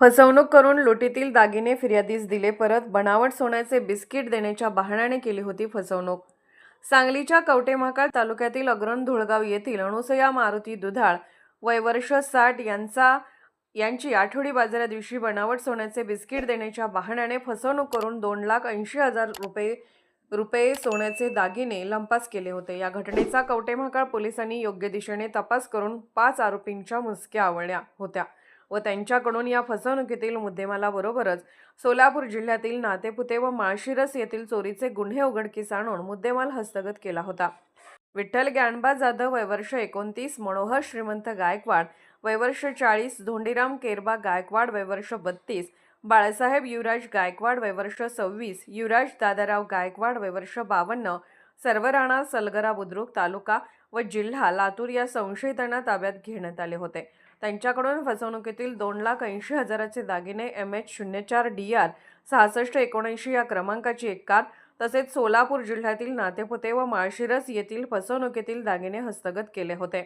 फसवणूक करून लुटीतील दागिने फिर्यादीस दिले परत बनावट सोन्याचे बिस्किट देण्याच्या बहाण्याने केली होती फसवणूक. सांगलीच्या कवटेमहाकाळ तालुक्यातील अग्रण धुळगाव येथील अणुसया मारुती दुधाळ वय वर्ष साठ यांचा यांची आठवडी बाजारा दिवशी बनावट सोन्याचे बिस्किट देण्याच्या बहाण्याने फसवणूक करून दोन लाख ऐंशी हजार रुपये रुपये सोन्याचे दागिने लंपास केले होते. या घटनेचा कवटेमहाकाळ पोलिसांनी योग्य दिशेने तपास करून पाच आरोपींच्या मुसक्या आवळल्या होत्या. व त्यांच्याकडून या फसवणुकीतील मुद्देमालाबरोबरच सोलापूर जिल्ह्यातील नातेपुते व माळशिरस येथील चोरीचे गुन्हे उघडकीस आणून मुद्देमाल हस्तगत केला होता. विठ्ठल ग्यानबा जाधव वयवर्ष एकोणतीस मनोहर श्रीमंत गायकवाड वयवर्ष चाळीस धोंडीराम केरबा गायकवाड वयवर्ष बत्तीस बाळासाहेब युवराज गायकवाड वयवर्ष सव्वीस युवराज दादाराव गायकवाड वयवर्ष बावन्न सर्व राणा सलगरा बुद्रुक तालुका व जिल्हा लातूर या संशयितांना ताब्यात घेण्यात आले होते. त्यांच्याकडून फसवणुकीतील दोन लाख ऐंशी हजाराचे दागिने एम एच शून्य चार डी आर सहासष्ट एकोणऐंशी या क्रमांकाची एक कार तसेच सोलापूर जिल्ह्यातील नातेपुते व माळशिरस येथील फसवणुकीतील दागिने हस्तगत केले होते.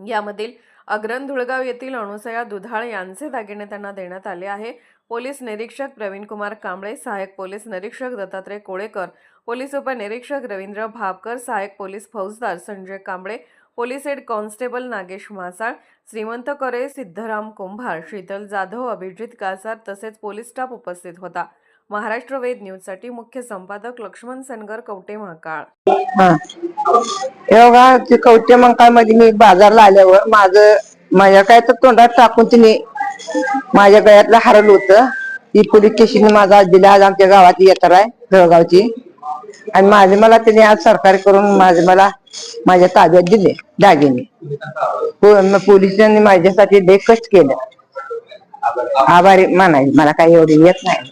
यामधील अग्रन धुळगाव येथील अणुसया दुधाळ यांचे दागिने त्यांना देण्यात आले आहे. पोलीस निरीक्षक प्रवीणकुमार कांबळे सहाय्यक पोलीस निरीक्षक दत्तात्रय कोळेकर पोलीस उपनिरीक्षक रवींद्र भापकर सहाय्यक पोलीस फौजदार Sanjay Kamble police head constable Nagesh Masal Shrimant Kare Siddharam कुंभार शीतल जाधव अभिजित कासार तसेच पोलीस स्टाफ उपस्थित होता. महाराष्ट्र वेद न्यूजसाठी मुख्य संपादक लक्ष्मण सनगर कवटे महाकाळ. कवटे महाकाळ ते मध्ये मी बाजारला आल्यावर माझं माझ्या काय तर तोंडात टाकून तिने माझ्या गळ्यातलं हरवलं होतं. ती पोलीस स्टेशन माझा आज दिला आज आमच्या गावात यात्रा आहे जळगावची. आणि माझे मला तिने आज सरकार करून माझे मला माझ्या ताब्यात दिले दागिने. मग पोलिसांनी माझ्यासाठी लय कष्ट केलं. आभारी मानायचे मला काही एवढे येत नाही.